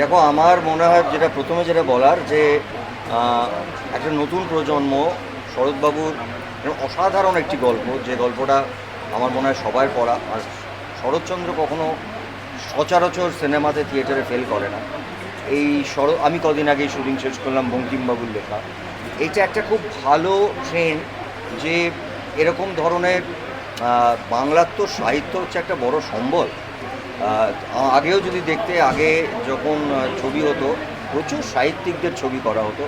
দেখো, আমার মনে হয় যেটা প্রথমে যেটা বলার যে একটা নতুন প্রজন্ম, শরৎবাবুর অসাধারণ একটি গল্প, যে গল্পটা আমার মনে হয় সবার পড়া। আর শরৎচন্দ্র কখনো সচরাচর সিনেমাতে থিয়েটারে ফেল করে না। এই শর, আমি কদিন আগেই শুটিং শেষ করলাম বঙ্কিমবাবুর লেখা। এটা একটা খুব ভালো ট্রেন্ড যে, এরকম ধরনের বাংলার তো সাহিত্য হচ্ছে একটা বড় সম্বল। আগেও যদি দেখতে, আগে যখন ছবি হতো, প্রচুর সাহিত্যিকদের ছবি করা হতো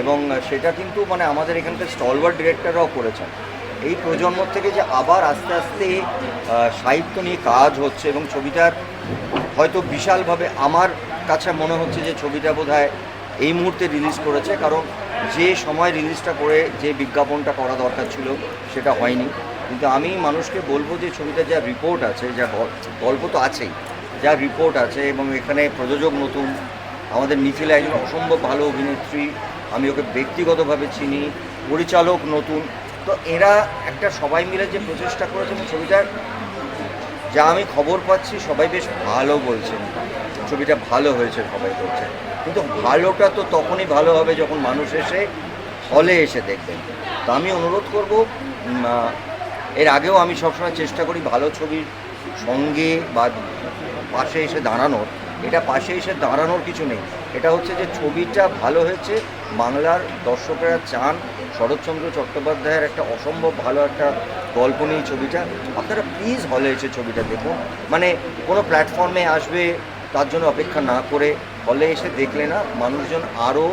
এবং সেটা কিন্তু মানে আমাদের এখানকার স্টলওয়ার ডিরেক্টররাও করেছেন। এই প্রজন্ম থেকে যে আবার আস্তে আস্তে সাহিত্য নিয়ে কাজ হচ্ছে এবং ছবিটার হয়তো বিশালভাবে আমার কাছে মনে হচ্ছে যে ছবিটা বোধহয় এই মুহূর্তে রিলিজ করেছে, কারণ যে সময় রিলিজটা করে যে বিজ্ঞাপনটা করা দরকার ছিল, সেটা হয়নি। কিন্তু আমি মানুষকে বলব যে ছবিটা যা রিপোর্ট আছে, যা গল্প তো আছেই, যা রিপোর্ট আছে এবং এখানে প্রযোজক নতুন, আমাদের মিথিলা একজন অসম্ভব ভালো অভিনেত্রী, আমি ওকে ব্যক্তিগতভাবে চিনি, পরিচালক নতুন, তো এরা একটা সবাই মিলে যে প্রচেষ্টা করেছে এবং ছবিটার যা আমি খবর পাচ্ছি সবাই বেশ ভালো বলছেন। ছবিটা ভালো হয়েছে সবাই বলছে। কিন্তু ভালোটা তো তখনই ভালো হবে যখন মানুষ এসে হলে এসে দেখবেন। তো আমি অনুরোধ করব এর আগেও আমি সবসময় চেষ্টা করি ভালো ছবির সঙ্গে বা পাশে এসে দাঁড়ানোর। এটা পাশে এসে দাঁড়ানোর কিছু নেই। এটা হচ্ছে যে ছবিটা ভালো হয়েছে, বাংলার দর্শকেরা চান শরৎচন্দ্র চট্টোপাধ্যায়ের একটা অসম্ভব ভালো একটা গল্প নিয়ে ছবিটা। আপনারা প্লিজ হলে এসে ছবিটা দেখুন। মানে কোনো প্ল্যাটফর্মে আসবে, তার জন্য অপেক্ষা না করে হলে এসে দেখলে না মানুষজন আরও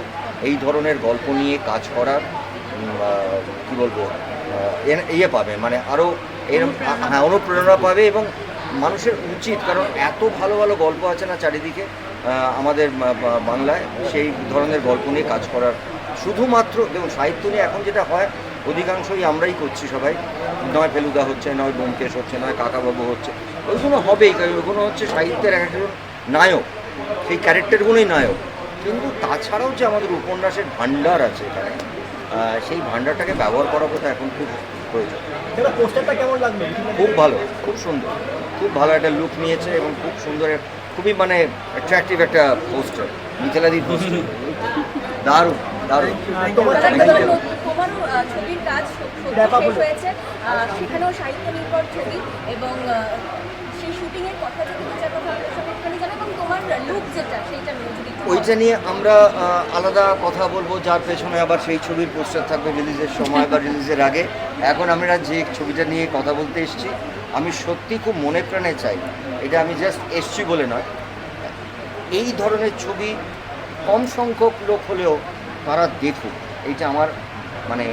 এই ধরনের গল্প নিয়ে কাজ করার কি বলব? ইয়ে পাবে মানে আরও এরকম হ্যাঁ অনুপ্রেরণা পাবে এবং মানুষের উচিত কারণ এত ভালো ভালো গল্প আছে না চারিদিকে আমাদের বাংলায় সেই ধরনের গল্প নিয়ে কাজ করার। শুধুমাত্র দেখুন সাহিত্য নিয়ে এখন যেটা হয় অধিকাংশই আমরাই করছি সবাই। নয় ফেলুদা হচ্ছে নয় ব্যোমকেশ হচ্ছে নয় কাকাবাবু হচ্ছে। ওইগুলো হবেই কারণ ওইগুলো হচ্ছে সাহিত্যের এক একজন নায়ক। সেই ক্যারেক্টারগুলোই নায়ক। কিন্তু তাছাড়াও যে আমাদের উপন্যাসের ভাণ্ডার আছে এখানে সেই ভান্ডারটাকে ব্যবহার করা বোধহয় এখন খুব প্রয়োজন। খুব ভালো খুব সুন্দর। খুব ভালো একটা লুক নিয়েছে এবং খুব সুন্দর খুবই মানে অ্যাট্রাকটিভ একটা পোস্টার মিথিলাদির পোস্টার দারুণ দারুণ। ছবির কাজ। হয়েছে। সেখানেও সাহিত্য নির্ভর ছবি এবং সেই কথা যদি কথা একটুখানি জানো এবং তোমার লুক যেটা সেইটা ওইটা নিয়ে আমরা আলাদা কথা বলব, যার পেছনে আবার সেই ছবির পোস্টার থাকবে রিলিজের সময় বা রিলিজের আগে। এখন আমরা যে ছবিটা নিয়ে কথা বলতে এসেছি, আমি সত্যি খুব মনে প্রাণে চাই, এটা আমি জাস্ট এসছি বলে নয়। এই ধরনের ছবি কম সংখ্যক লোক হলেও তারা দেখুক, এইটা আমার মানে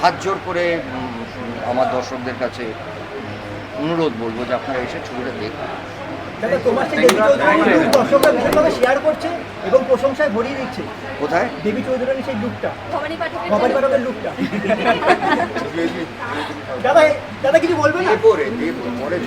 হাত জোর করে আমার দর্শকদের কাছে অনুরোধ বলব যে আপনারা এসে ছবিটা দেখুন। দাদা তোমার সেই দেবী চৌধুরী লুক দর্শকরা ভীষণভাবে শেয়ার করছে এবং প্রশংসায় ভরিয়ে দিচ্ছে। কোথায়? দেবী চৌধুরীর সেই লুকটা ভবানী পাঠকের লুকটা দাদা দাদা কিছু বলবেন না? পরে পরে